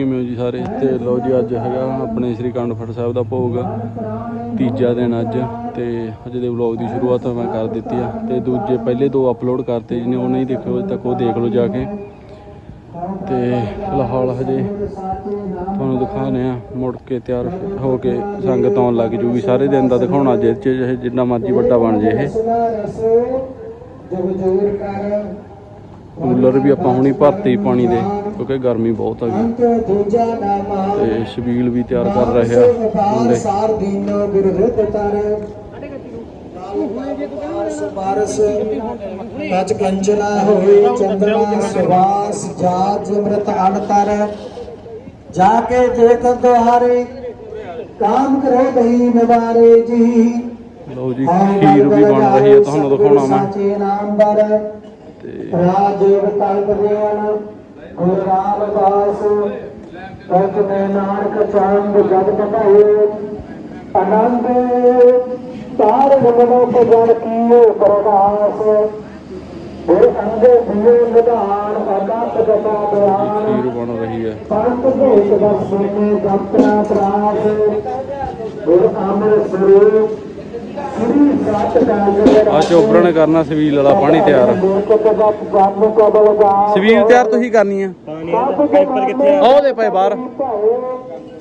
ਕਿਵੇਂ ਹੋ ਜੀ ਸਾਰੇ? ਤੇ ਲਓ ਜੀ, ਅੱਜ ਹੈਗਾ ਆਪਣੇ ਸ੍ਰੀ ਅਖੰਡ ਪਾਠ ਸਾਹਿਬ ਦਾ ਭੋਗ, ਤੀਜਾ ਦਿਨ ਅੱਜ। ਤੇ ਅੱਜ ਦੇ ਵਲੌਗ ਦੀ ਸ਼ੁਰੂਆਤ ਮੈਂ ਕਰ ਦਿੱਤੀ ਆ। ਤੇ ਦੂਜੇ ਪਹਿਲੇ ਦੋ ਅਪਲੋਡ ਕਰਤੇ ਜਿਹਨੇ, ਉਹ ਨਹੀਂ ਦੇਖੇ ਹੋਏ ਤੱਕ ਉਹ ਦੇਖ ਲਓ ਜਾ ਕੇ। ਤੇ ਫਿਲਹਾਲ ਹਜੇ ਤੁਹਾਨੂੰ ਦਿਖਾਣੇ ਆ, ਮੁੜ ਕੇ ਤਿਆਰ ਹੋ ਕੇ ਸੰਗਤ ਆਉਣ ਲੱਗ ਜੂਗੀ। ਸਾਰੇ ਦਿਨ ਦਾ ਦਿਖਾਉਣਾ ਜੇ ਜਿੰਨਾ ਮਰਜ਼ੀ ਵੱਡਾ ਬਣ ਜੇ ਇਹ। ਕੂਲਰ ਵੀ ਆਪਾਂ ਹੁਣੀ ਭਰਤੀ ਪਾਣੀ ਦੇ। ਕਿਉਂਕਿ ਗਰਮੀ ਬਹੁਤ ਹੈਗੀ ਤੇ ਛਬੀਲ ਵੀ ਤਿਆਰ ਕਰ ਰਹੇ ਆ ਮੁੰਡੇ। ਸਾਰ ਦੀਨੋ ਬਿਰਹਿਤ ਤਰ। ਬਾਰਸ ਕੱਚ ਕੰਚਨਾ ਹੋਈ ਚੰਦਨਾ ਸੁਵਾਸ ਜਾਜ ਅੰਮ੍ਰਿਤ ਅਨਤਰ। ਜਾ ਕੇ ਦੇਖ ਦੁਆਰੇ ਕਾਮ ਕਰੋ ਬਈ ਨਿਵਾਰੇ ਜੀ। ਲਓ ਜੀ ਖੀਰ ਵੀ ਬਣ ਰਹੀ ਹੈ ਤੁਹਾਨੂੰ ਦਿਖਾਉਣਾ ਮੈਂ। ਸਾਚੇ ਨਾਮ ਬਰ ਤੇ ਰਾਜੇਵ ਕਲਪ ਦੇਵਨ ਗੁਰ ਰਾਮਦਾਸ ਤਤ ਮੈਂ ਨਾਨਕ ਚਾਂਦ ਜਗ ਬਤਾਏ ਆਨੰਦ ਤਾਰ ਮਨੁੱਖ ਜਨ ਕੀਓ ਪ੍ਰਗਾਸ ਗੁਰ ਅੰਗੇ ਦਿਓ ਨਿਧਾਨ ਅਗੰਤ ਗਤਾ ਬਿਆਨ ਖੀਰ ਬਣ ਰਹੀ ਹੈ? ਪੰਤ ਭੇਟ ਦਸ ਸੁਨੇ ਜਪਨਾ ਤਰਾਸ ਗੁਰ ਅਮਰ ਸਰੂਪ ਆ ਚੋਬਰਨ ਕਰਨਾ ਸਵੀਲ ਵਾਲਾ ਪਾਣੀ ਤਿਆਰ। ਸਵੀਲ ਤਿਆਰ ਤੁਸੀਂ ਕਰਨੀ ਆ। ਆ ਉਹਦੇ ਪਏ ਬਾਹਰ।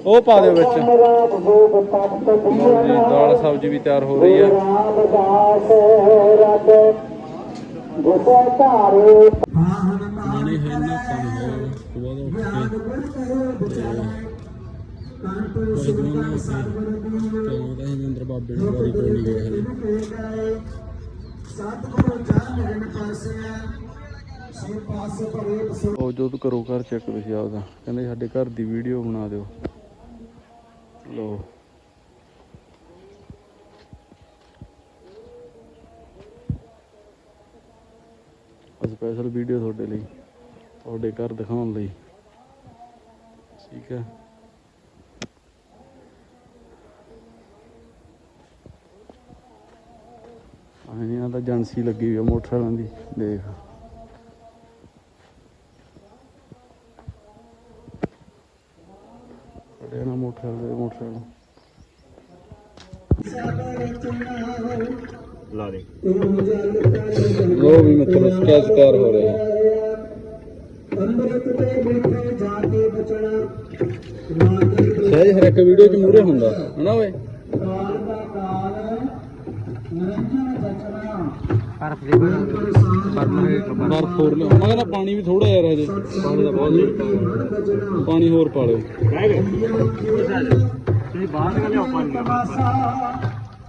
ਉਹ ਪਾ ਦਿਓ ਵਿੱਚ। ਦਾਲ ਸਬਜ਼ੀ ਵੀ ਤਿਆਰ ਹੋ ਰਹੀ ਹੈ ਪਾਣੀ ਹੈ ਨਾ ਪਾਣੀ ਹੈ। ਉਸ ਤੋਂ ਬਾਅਦ ਉੱਠ ਕੇ ਤੇ ਉਹਦਾ ਅੰਦਰ ਬਾਬੇ ਨੂੰ ਵਾਰੀ ਕੋਈ ਨਹੀਂ ਗਏ ਹਲੇ ਉਹ ਜੋ ਤੂੰ ਕਰੋ ਘਰ ਚੈੱਕ ਤੁਸੀਂ ਆਪਦਾ ਕਹਿੰਦੇ ਸਾਡੇ ਘਰ ਦੀ ਵੀਡੀਓ ਬਣਾ ਦਿਓ। ਲੋ ਸਪੈਸ਼ਲ ਵੀਡੀਓ ਤੁਹਾਡੇ ਲਈ, ਤੁਹਾਡੇ ਘਰ ਦਿਖਾਉਣ ਲਈ। ਠੀਕ ਹੈ ਆਹ ਇਹਨਾਂ ਦਾ ਏਜੰਸੀ ਲੱਗੀ ਹੋਈ ਆ ਮੋਟਰਸਾਈਕਲਾਂ ਦੀ ਦੇਖ। ਖੜੇ ਨਾ ਮੋਟਰਸਾਈਕਲ ਦੇ ਮੋਟਰਸਾਈਕਲ। ਲਾ ਦੇ। ਲੋ ਵੀ ਮਤਲਬ ਸਕੈਚ ਤਿਆਰ ਹੋ ਰਿਹਾ ਹੈ। ਅੰਮ੍ਰਿਤ ਤੇ ਮਿੱਠੇ ਜਾ ਕੇ ਬਚਣਾ। ਨਾਨਕ ਸਹਿਜ ਹਰ ਇੱਕ ਵੀਡੀਓ 'ਚ ਮੂਰੇ ਹੁੰਦਾ ਹਨਾ ਓਏ ਕਾਲ ਦਾ ਕਾਲ ਨਿਰੰਜਨ ਬਚਣਾ ਬਰਫ ਹੋਰ ਲਿਆ ਮੈਂ ਪਾਣੀ ਵੀ ਥੋੜਾ ਯਾਰ ਹਜੇ ਪਾਣੀ ਦਾ ਬਹੁਤ ਪਾਣੀ ਹੋਰ ਪਾ ਲਿਓ। ਤੁਸੀਂ ਬਾਹਰ ਨਿਕਲ ਪਾਣੀ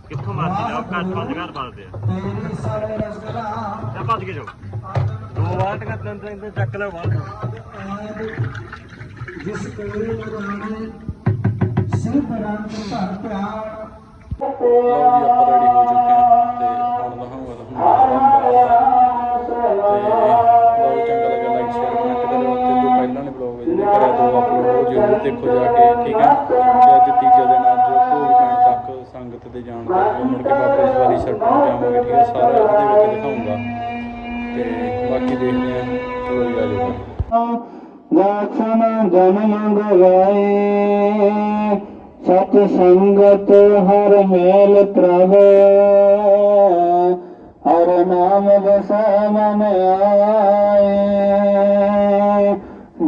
ਕਿੱਥੋਂ ਮਰਜ਼ੀ ਜਾਓ ਘਰ ਪੰਜ ਘਰ ਫਸਦੇ ਆ। ਤੇਰੀ ਭੱਜ ਕੇ ਜਾਓ। ਦੋ ਵਾਰ ਟਕਾ ਤਿੰਨ ਤਿੰਨ ਚੱਕ ਲਓ ਬਾਹਰ ਜਿਸ ਕੋਲੇ ਲਗਾਣੇ ਸਿਰਫ ਰੰਗ ਭਰ ਪਿਆਰ ਲਓ ਜੀ, ਆਪਾਂ ਰੈਡੀ ਹੋ ਚੁੱਕੇ ਹਾਂ ਤੇ ਹੁਣ ਦਿਖਾਉਂਗਾ ਤੁਹਾਨੂੰ ਤੇ ਚੰਗਾ ਲੱਗਾ ਲਾਈਕ ਸ਼ੇਅਰ ਕਮੈਂਟ ਕਰਿਓ ਤੇ ਜੋ ਪਹਿਲਾਂ ਨੇ ਬਲੌਗ ਜਿਹੜੇ ਕਰਿਆ ਦੋ ਅਪਲੋਡ ਉਹ ਜ਼ਰੂਰ ਦੇਖੋ ਜਾ ਕੇ, ਠੀਕ ਹੈ? ਤੇ ਅੱਜ ਤੀਜਾ ਦਿਨ ਅੱਜ ਭੋਗ ਪੈਣ ਤੱਕ ਸੰਗਤ ਦੇ ਜਾਣ ਤੱਕ ਮੁੜ ਕੇ ਬਾਬਾ ਇਸ ਵਾਰੀ ਛੱਡਣ ਜਾਵਾਂਗੇ, ਠੀਕ ਹੈ? ਸਾਰਾ ਇਹਦੇ ਵਿੱਚ ਦਿਖਾਉਂਗਾ। ਤੇ ਬਾਕੀ ਦੇਖਦੇ ਹਾਂ, ਚਲੋ ਜੀ, ਆ ਜਾਓ। ਦਰਸ਼ਨ ਜਨਮ ਗਵਾਏ ਸਤ ਸੰਗਤ ਹਰ ਮੇਲ ਪ੍ਰਭ ਹਰ ਨਾਮ ਵਸੈ ਮਨ ਆਏ।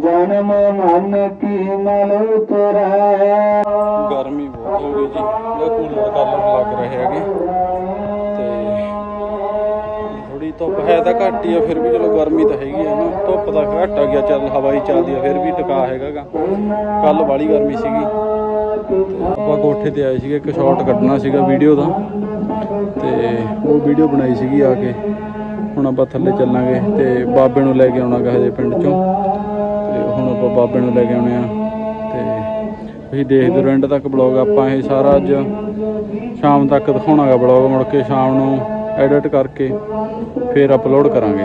ਜਨਮ ਮਨ ਕੀ ਮਲ ਉਤਰੈ। ਗਰਮੀ ਬਹੁਤ ਹੋ ਗਈ ਜੀ। ਇਹਦਾ ਕੂਲਰ ਕਰਨ ਲੱਗ ਰਹੇ ਹੈਗੇ। ਤੇ ਥੋੜੀ ਧੁੱਪ ਹੈ ਤਾਂ ਘੱਟ ਹੀ ਆ, ਫਿਰ ਵੀ ਚਲੋ ਗਰਮੀ ਤਾਂ ਹੈਗੀ ਆ ਨਾ। ਧੁੱਪ ਦਾ ਘੱਟ ਆ ਗਿਆ, ਚੱਲ ਹਵਾ ਹੀ ਚੱਲਦੀ ਆ, ਫਿਰ ਵੀ ਟਿਕਾ ਹੈਗਾਗਾ। ਕੱਲ ਵਾਲੀ ਗਰਮੀ ਸੀਗੀ। ਆਪਾਂ ਕੋਠੇ ਤੇ ਆਏ ਸੀਗੇ, ਇੱਕ ਸ਼ਾਟ ਕੱਢਣਾ ਸੀਗਾ ਵੀਡੀਓ ਦਾ। ਤੇ ਉਹ ਵੀਡੀਓ ਬਣਾਈ ਸੀਗੀ ਆ ਕੇ। ਹੁਣ ਆਪਾਂ ਥੱਲੇ ਚੱਲਾਂਗੇ ਤੇ ਬਾਬੇ ਨੂੰ ਲੈ ਕੇ ਆਉਣਾਗਾ ਹਜੇ ਪਿੰਡ ਚੋਂ। ਤੇ ਹੁਣ ਆਪਾਂ ਬਾਬੇ ਨੂੰ ਲੈ ਕੇ ਆਉਣੇ ਆ। ਤੇ ਤੁਸੀਂ ਦੇਖਦੇ ਰਹੋ ਐਂਡ ਤੱਕ ਬਲੌਗ ਆਪਾਂ ਇਹ ਸਾਰਾ ਅੱਜ ਸ਼ਾਮ ਤੱਕ ਦਿਖਾਉਣਾਗਾ ਬਲੌਗ ਮੁੜ ਕੇ ਸ਼ਾਮ ਨੂੰ ਐਡਿਟ ਕਰਕੇ ਫਿਰ ਅਪਲੋਡ ਕਰਾਂਗੇ।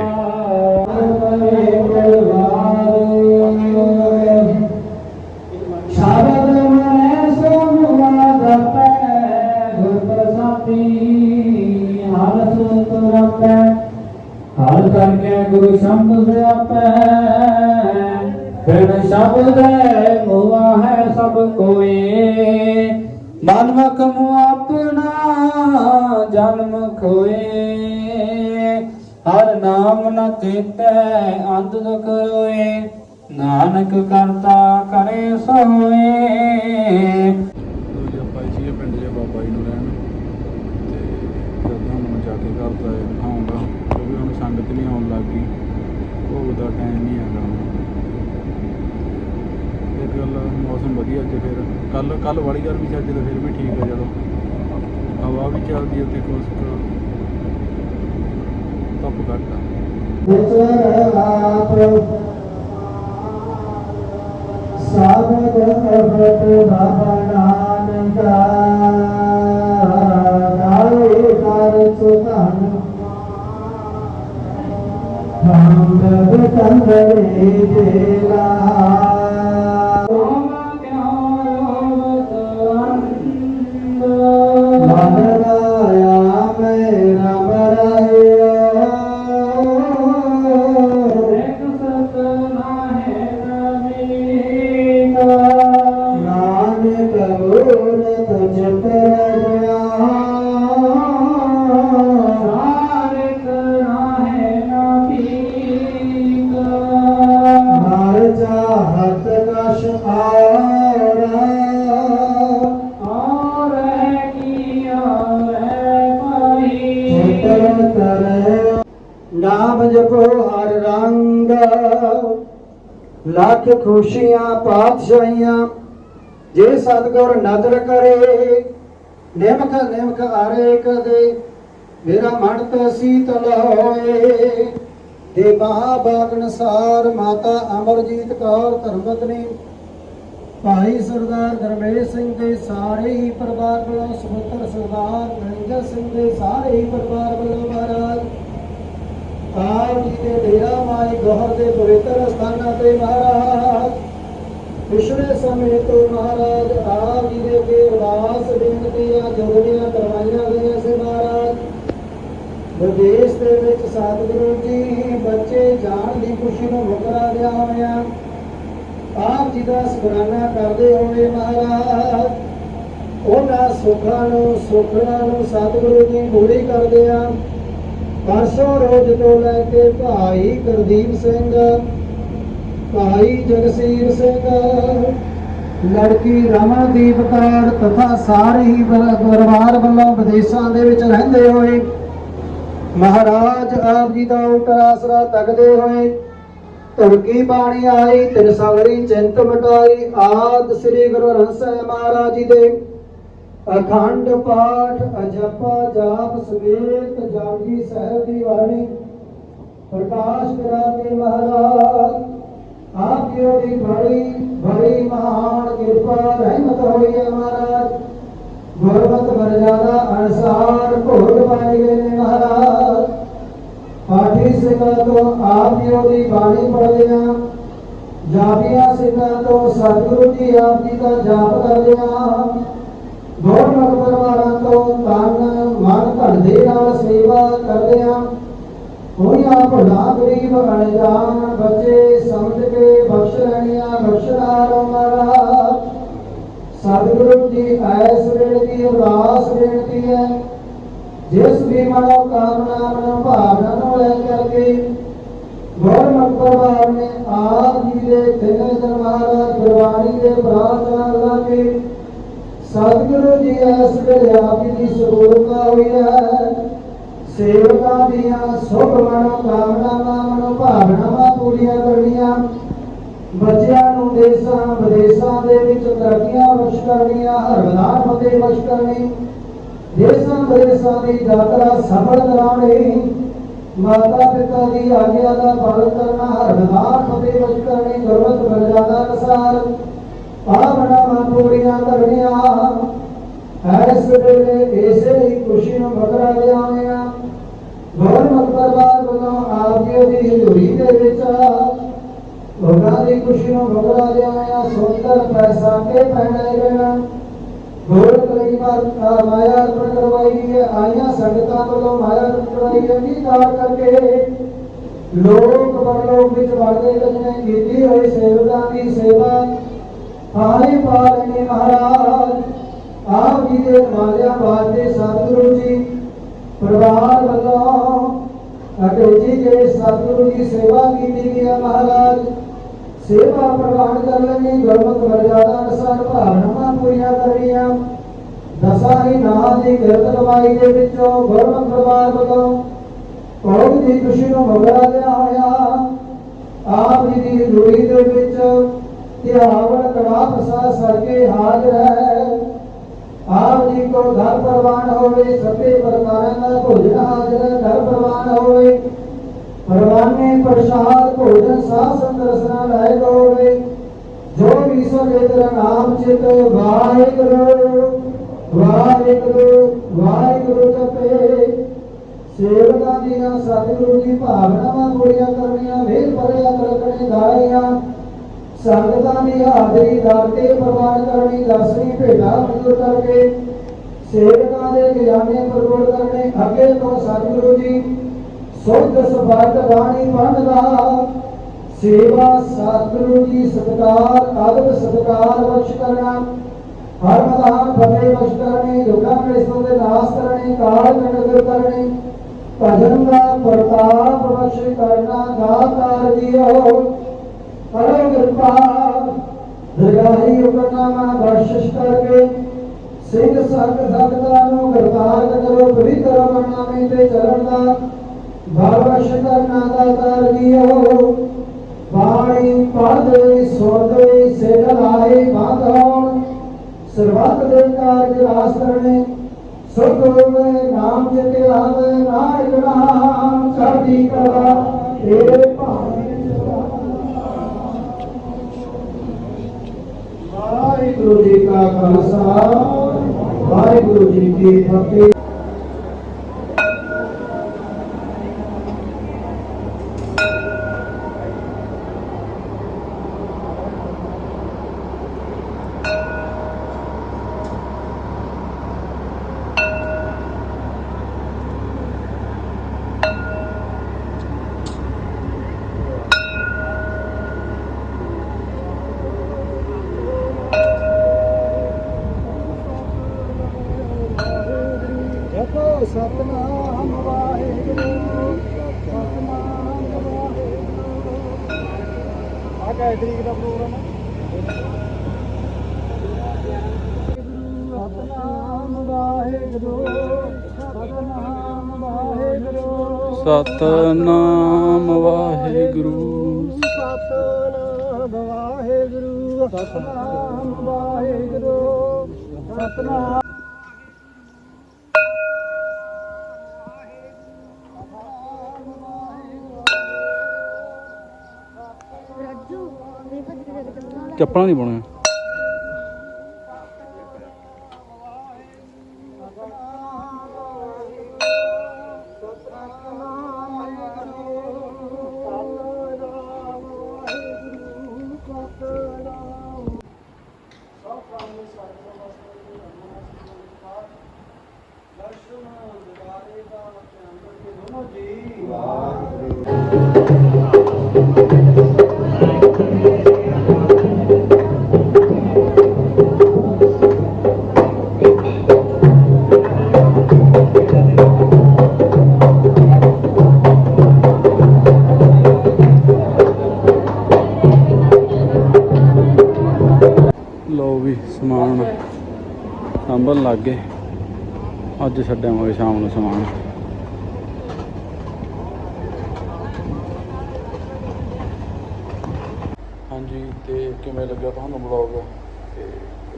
ਹਰ ਕਰਕੇ ਗੁਰੂ ਸ਼ਬਦ ਸਿਆਪੈ ਫਿਰ ਸ਼ਬਦ ਹੈ ਹੈ ਸਭ ਕੋਏ। ਮਨ ਮਖਮ ਆਪਣਾ ਜਨਮ ਖੋਏ। ਹਰ ਨਾਮ ਨ ਚੇਤੈ ਅੰਤ ਦੁਖ ਰੋਏ। ਨਾਨਕ ਕਰਤਾ ਕਰੇ ਸੋਏ। ਜੀ ਆਪਾਂ ਇਸੇ ਪਿੰਡ ਦੇ ਬਾਬਾ ਜੀ ਨੂੰ ਲੈਣ ਤੇ ਜਦੋਂ ਹੁਣ ਜਾ ਕੇ ਘਰ ਦਾ ਇਹ ਦਿਖਾਉਂਗਾ ਕਿਉਂਕਿ ਹੁਣ ਸੰਗਤ ਨਹੀਂ ਆਉਣ ਲੱਗ ਗਈ ਭੋਗ ਦਾ ਟਾਈਮ ਨਹੀਂ ਹੈਗਾ। ਇਹ ਗੱਲ ਮੌਸਮ ਵਧੀਆ ਅੱਜ ਫਿਰ ਕੱਲ ਕੱਲ ਵਾਲੀ ਗਰਮੀ ਸੀ ਅੱਜ ਤਾਂ ਫਿਰ ਵੀ ਠੀਕ ਹੈ ਜਦੋਂ। ਹਵਾ ਵੀ ਚੱਲਦੀ ਹੈ ਤੇ ਕੁਛ ਕੁ ਧੁੱਪ ਘੱਟ ਆ। ਵਿਚਰ ਬਾਬਾ ਨਾਨਕ अंधरे तेरा ਲੱਖ ਖੁਸ਼ੀਆਂ, ਪਾਤਸ਼ਾਹੀਆਂ, ਜੇ ਸਤਗੁਰ ਨਦਰ ਕਰੇ ਨਿਮਕ ਨਿਮਕ ਆਰੇ ਕਦੇ, ਮੇਰਾ ਮਨ ਤੇ ਸੀਤਲ ਹੋਏ ਦੇ ਮਹਾਬਾਗ ਅਨਸਾਰ ਮਾਤਾ ਅਮਰਜੀਤ ਕੌਰ ਧਰਮਪਤਨੀ ਭਾਈ ਸਰਦਾਰ ਧਰਮੇਸ਼ ਸਿੰਘ ਦੇ ਸਾਰੇ ਹੀ ਪਰਿਵਾਰ ਵੱਲੋਂ ਸੁਪੁੱਤਰ ਸਰਦਾਰ ਮਨਿੰਦਰ ਸਿੰਘ ਦੇ ਸਾਰੇ ਹੀ ਪਰਿਵਾਰ ਵੱਲੋਂ ਮਹਾਰਾਜ ਆਪ ਜੀ ਦੇ ਡੇਰਾ ਮਾਈ ਗੋਹਰ ਦੇ ਪਵਿੱਤਰ ਸਥਾਨਾਂ ਤੇ ਮਹਾਰਾਜ। ਪਿਛਲੇ ਸਮੇਂ ਤੋਂ ਮਹਾਰਾਜ, ਆਪ ਜੀ ਦੇ ਅੱਗੇ ਅਰਦਾਸ, ਬੇਨਤੀਆਂ ਜੋਗੜੀਆਂ ਕਰਵਾਈਆਂ ਗਈਆਂ ਸੀ ਮਹਾਰਾਜ। ਵਿਦੇਸ਼ ਦੇ ਵਿੱਚ ਸਤਿਗੁਰੂ ਜੀ, ਬੱਚੇ ਜਾਣ ਦੀ ਖੁਸ਼ੀ ਨੂੰ ਮੁਕਰਾ ਦਿਆ ਹੋਇਆ। ਆਪ ਜੀ ਦਾ ਸ਼ੁਕਰਾਨਾ ਕਰਦੇ ਹੋਏ ਮਹਾਰਾਜ, ਉਹਨਾਂ ਸੁਖਾਂ ਨੂੰ ਸੁਖਣਾ ਨੂੰ ਸਤਿਗੁਰੂ ਜੀ ਪੂਰੀ ਕਰਦੇ ਆ। ਪਰਸੋਂ ਰੋਜ਼ ਤੋਂ ਲੈ ਕੇ ਭਾਈ ਗੁਰਦੀਪ ਸਿੰਘ, ਭਾਈ ਜਗਸੀਰ ਸਿੰਘ। ਲੜਕੀ ਰਮਨਦੀਪ ਕੌਰ ਤਥਾ ਸਾਰੇ ਹੀ ਪਰਿਵਾਰ ਵੱਲੋਂ ਵਿਦੇਸ਼ਾਂ ਦੇ ਵਿੱਚ ਰਹਿੰਦੇ ਹੋਏ, ਮਹਾਰਾਜ ਆਪ ਜੀ ਦਾ ਉਲਟਾ ਆਸਰਾ ਤੱਕਦੇ ਹੋਏ ਧੁਰਕੀ ਬਾਣੀ ਆਈ ਤਿਨ ਸਵਰੀ ਚਿੰਤ ਮਟਾਈ, ਆਦ ਸ੍ਰੀ ਗੁਰੂ ਹਰਿ ਸਾਹਿਬ ਮਹਾਰਾਜ ਜੀ ਦੇ ਅਖੰਡ ਪਾਠ ਅਜਪਾ ਜਾਪ ਸਵੇਤ ਜਾਗੀ ਸਾਹਿਬ ਦੀ ਬਾਣੀ ਪ੍ਰਕਾਸ਼ ਕਰਾ ਕੇ ਮਹਾਰਾਜ ਆਪ ਦੀ ਬੜੀ ਬੜੀ ਮਹਾਨ ਕਿਰਪਾ, ਰਹਿਮਤ ਹੋਈ ਹੈ ਮਹਾਰਾਜ। ਗੁਰਮਤ ਮਰਜ਼ਾਦਾ ਅਨਸਾਰ ਭੋਗ ਪਾਏ ਗਏ ਨੇ ਮਹਾਰਾਜ। ਪਾਠੀ ਸਿੱਖਾਂ ਤੋਂ ਆਪ ਜੀ ਦੀ ਬਾਣੀ ਪੜ੍ਹਦੇ ਹਾਂ ਜਾਪੀਆਂ ਸਿੰਘਾਂ ਤੋਂ ਸਤਿਗੁਰੂ ਜੀ ਆਪ ਦਾ ਜਾਪ ਕਰਦੇ ਹਾਂ ਗੁਰਮਤ ਪਰਿਵਾਰਾਂ ਤੋਂ ਤਨ ਮਨ ਧਨ ਦੇ ਨਾਲ ਸੇਵਾ ਕਰਦੇ ਹਾਂ ਹੋਈਆਂ ਭਲਾ ਗਰੀਬ ਅਣਜਾਣ ਬੱਚੇ ਸਮਝ ਕੇ ਬਖਸ਼ ਲੈਣੀਆਂ ਬਖਸ਼ਨਾਰੋ ਮਹਾਰਾਜ। ਸਤਿਗੁਰੂ ਜੀ ਐਸ ਵੇਲੇ ਦੀ ਉਦਾਸ ਬੇਨਤੀ ਹੈ। ਜਿਸ ਵੀ ਮਨੋ ਕਾਮਨਾ ਮਨੋ ਭਾਵਨਾ ਨੂੰ ਲੈ ਕਰਕੇ ਗੁਰਮਤਿ ਪਰਿਵਾਰ ਨੇ ਆਪ ਜੀ ਦੇ ਤਿੰਨ ਦਿਨ ਮਹਾਰਾਜ ਗੁਰਬਾਣੀ ਦੇ ਪ੍ਰਾਰਥਨਾ ਲਾ ਕੇ ਸਤਿਗੁਰੂ ਜੀ ਐਸ ਵੇਲੇ ਆਪ ਦੀ ਸਬੂਰਤਾ ਹੋਈ ਸੇਵਕਾਂ ਦੀਆਂ ਸੁਭ ਮਨੋ ਕਾਮਨਾਵਾਂ ਮਨੋ ਭਾਵਨਾਵਾਂ ਪੂਰੀਆਂ ਕਰਨੀਆਂ। ਬੱਚਿਆਂ ਨੂੰ ਦੇਸ਼ਾਂ, ਵਿਦੇਸ਼ਾਂ ਦੇ ਵਿੱਚ ਤਰੱਕੀਆਂ ਬਖਸ਼ ਕਰਨੀਆਂ ਹਰਵਦਾਨ ਫਤਿਹ ਬਖਸ਼ ਕਰਨੀ। ਦੇਸ਼ਾਂ, ਵਿਦੇਸ਼ਾਂ ਦੀ ਯਾਤਰਾ ਸਫਲ ਕਰਾਉਣੀ। ਮਾਤਾ ਪਿਤਾ ਦੀ ਆਗਿਆ ਦਾ ਪਾਲਣ ਕਰਨਾ ਹਰਵਦਾਨ ਫਤਿਹ ਬਖਸ਼ ਕਰਨੀ, ਗੁਰਮਤਿ ਦਾ ਅਨੁਸਾਰ। ਭਾਵਨਾਵਾਂ ਪੂਰੀਆਂ ਕਰਨੀਆਂ। ਐਸ ਵੇਲੇ ਇਸੇ ਹੀ ਖੁਸ਼ੀ ਨੂੰ ਬਕਰਾ ਲਿਆਉਂਦੇ ਆ ਗੁਰਮਤਿ ਵੱਲੋਂ ਆਪ ਜੀ ਦੀ ਹਜ਼ੂਰੀ ਦੇ ਵਿੱਚ ਉਹਨਾਂ ਦੀ ਖੁਸ਼ੀ ਨੂੰ ਬਕਰਾ ਲਿਆਉਂਦੇ ਸੁੰਦਰ ਪੈਸਾ ਕੇ ਪਹਿਨਾਏ ਗਏ ਹਨ। ਹੋਰ ਮਾਇਆ ਅਰਪਣ ਕਰਵਾਈ ਗਈ ਹੈ, ਆਈਆਂ ਸੰਗਤਾਂ ਵੱਲੋਂ ਮਾਇਆ ਅਰਪਣ ਕਰਵਾਈ ਗਈ ਕਾਰ ਕਰਕੇ ਲੋਕ ਪਰਲੋਕ ਵਿੱਚ ਵਰਦੇ ਕਜਨੇ ਕੀਤੀ ਹੋਈ ਸੇਵਕਾਂ ਦੀ ਸੇਵਾ ਹਾਰੇ ਪਾਲਨੇ ਮਹਾਰਾਜ, ਆਪ ਜੀ ਦੇ ਮਾਲਿਆ ਵਾਸਤੇ ਸਤਿਗੁਰੂ ਜੀ, ਪਰਿਵਾਰ ਵੱਲੋਂ ਅਤੇ ਜਿਹੜੇ ਸਤਿਗੁਰੂ ਦੀ ਸੇਵਾ ਕੀਤੀ ਗਈ ਹੈ ਮਹਾਰਾਜ, ਸੇਵਾ ਪ੍ਰਵਾਨ ਕਰਨ ਲਈ ਗੁਰਮਤਿ ਮਰਜ਼ਾਦਾ ਅਨੁਸਾਰ ਭਾਵਨਾਵਾਂ ਪੂਰੀਆਂ ਕਰੀਆਂ ਦਸਾਂ ਹੀ ਦੀ ਕਿਰਤ ਕਮਾਈ ਦੇ ਵਿੱਚੋਂ ਗੁਰਮਤ ਪਰਿਵਾਰ ਵੱਲੋਂ ਭੋਗ ਦੀ ਖੁਸ਼ੀ ਨੂੰ ਮਗਰਾ ਲਿਆ ਹੋਇਆ। ਆਪ ਜੀ ਦੀ ਲੋਈ ਦੇ ਵਿੱਚ ਧਿਆਵਨ ਕੜਾ ਪ੍ਰਸਾਦ ਸਰਕੇ ਹਾਜ਼ਰ ਹੈ। ਆਪ ਜੀ ਕੋ ਘਰ ਪ੍ਰਵਾਨ ਹੋਵੇ ਸਭੇ ਪ੍ਰਕਾਰਾਂ ਦਾ ਭੋਜਨ ਹਾਜ਼ਰ ਘਰ ਪ੍ਰਵਾਨ ਹੋਵੇ। ਪਰਵਾਨੇ ਪ੍ਰਸਾਦ ਭੋਜਨ ਸਾਧ ਸੰਗਤ ਰਸਨਾ ਹੋਵੇ ਜੋ ਵੀ ਸਭੇ ਤੇਰਾ ਨਾਮ ਚਿਤ, ਵਾਹਿਗੁਰੂ ਵਾਹਿਗੁਰੂ ਵਾਹਿਗੁਰੂ ਜਪੇ। ਸੇਵਕਾਂ ਦੀਆਂ ਸਤਿਗੁਰੂ ਦੀ ਭਾਵਨਾਵਾਂ ਪੂਰੀਆਂ ਕਰਨੀਆਂ ਮੇਲ ਭਰਿਆ ਕਰਕਣੇ ਦਾਈਆਂ ਸੰਗਤਾਂ ਦੀ ਹਾਜ਼ਰੀ ਦਾਤੇ ਪ੍ਰਵਾਨ ਕਰਨੀ ਦਰਸ਼ਨੀ ਭੇਟਾ ਮਨਜ਼ੂਰ ਕਰਕੇ। ਸੇਵਕਾਂ ਦੇ ਗਿਆਨੇ ਪ੍ਰਗਟ ਕਰਨੇ, ਅੱਗੇ ਤੋਂ ਸਤਿਗੁਰੂ ਜੀ, ਸੁਧ ਸਬਦ ਬਾਣੀ ਪੜ੍ਹਦਾ ਸੇਵਾ, ਸਤਿਗੁਰੂ ਜੀ, ਸਤਕਾਰ ਆਦਬ ਸਤਕਾਰ ਬਖਸ਼ ਕਰਨਾ। ਹਰ ਮਦਾਨ ਫਤਿਹ ਬਖਸ਼ ਕਰਨੀ ਦੁੱਖਾਂ ਕਲੇਸ਼ਾਂ ਦੇ ਨਾਸ਼ ਕਰਨੀ, ਕਾਲ ਕੰਡਰ ਕਰਨੀ। ਭਜਨ ਦਾ ਪ੍ਰਤਾਪ ਬਖਸ਼ ਕਰਨਾ ਦਾਤਾਰ ਜੀਓ ਕਰੋ ਕਿਰਪਾ ਦਰਗਾਹੀ ਹੁਕਮਨਾਮਾ ਬਖਸ਼ਿਸ਼ ਕਰਕੇ ਸਿੰਘ ਸੰਗ ਸੰਗਤਾਂ ਨੂੰ ਕਰਤਾਰ ਕਰੋ ਪਵਿੱਤਰ ਅਮਰਨਾਮੇ ਤੇ ਚੱਲਣ ਦਾ ਬਖਸ਼ ਕਰਨਾ ਦਾਤਾਰ ਜੀਓ ਬਾਣੀ ਪੜ੍ਹਦੇ ਸੁਣਦੇ ਸਿਰ ਲਾਏ ਬੰਦ ਹੋਣ ਸਰਬੱਤ ਦੇ ਕਾਰਜ ਰਾਸ ਕਰਨੇ ਸੁਖ ਹੋਵੇ ਨਾਮ ਜਿਤੇ ਆਵੇ ਨਾਨਕ ਨਾਮ ਚੜ੍ਹਦੀ ਕਲਾ ਤੇਰੇ ਭਾਣੇ ਵਾਹਿਗੁਰੂ ਜੀ ਕਾ ਖਾਲਸਾ ਵਾਹਿਗੁਰੂ ਜੀ ਸਤਨਾਮ ਵਾਹਿਗੁਰੂ। ਸਤਨਾਮ ਵਾਹਿਗੁਰੂ ਸਤਨਾਮ ਵਾਹਿਗੁਰੂ ਸਤਨਾਮ। ਰੱਜੂ ਵੀ ਭੱਜ ਕੇ ਜਗ ਚੱਲਣਾ ਚੱਪਲਾਂ ਨਹੀਂ ਸਾਂਭਣ ਲੱਗ ਗਏ। ਅੱਜ ਛੱਡਾਂਗੇ ਸ਼ਾਮ ਨੂੰ ਸਮਾਨ। ਹਾਂਜੀ, ਤੇ ਕਿਵੇਂ ਲੱਗਿਆ ਤੁਹਾਨੂੰ ਬਲੌਗ ਤੇ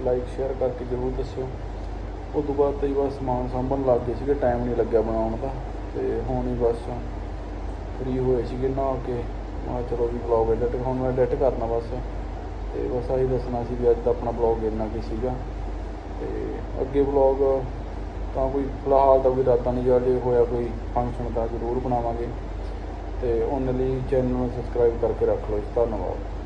ਲਾਈਕ ਸ਼ੇਅਰ ਕਰਕੇ ਜ਼ਰੂਰ ਦੱਸਿਓ। ਉਸ ਤੋਂ ਬਾਅਦ ਤੇ ਹੀ ਬਸ ਸਮਾਨ ਸਾਂਭਣ ਲੱਗ ਗਏ ਸੀਗੇ ਟਾਈਮ ਨਹੀਂ ਲੱਗਿਆ ਬਣਾਉਣ ਦਾ। ਤੇ ਹੁਣ ਹੀ ਬਸ ਫ੍ਰੀ ਹੋਏ ਸੀਗੇ ਨਹਾ ਕੇ। ਮੈਂ ਚਲੋ ਵੀ ਬਲੌਗ ਐਡਿਟ ਹੁਣ ਮੈਂ ਐਡਿਟ ਕਰਨਾ ਬਸ। ਤੇ ਬਸ ਆਹੀ ਦੱਸਣਾ ਸੀ ਵੀ ਅੱਜ ਦਾ ਆਪਣਾ ਬਲੌਗ ਇੰਨਾ ਕੀ ਸੀਗਾ। ਤੇ ਅੱਗੇ ਬਲੌਗ ਤਾਂ ਕੋਈ ਫਿਲਹਾਲ ਤਾਂ ਕੋਈ ਰਾਤਾਂ ਨਹੀਂ ਜਾਂ ਜੇ ਹੋਇਆ ਕੋਈ ਫੰਕਸ਼ਨ ਤਾਂ ਜ਼ਰੂਰ ਬਣਾਵਾਂਗੇ। ਤੇ ਉਹਨਾਂ ਲਈ ਚੈਨਲ ਨੂੰ ਸਬਸਕ੍ਰਾਈਬ ਕਰਕੇ ਰੱਖ ਲਓ ਜੀ। ਧੰਨਵਾਦ।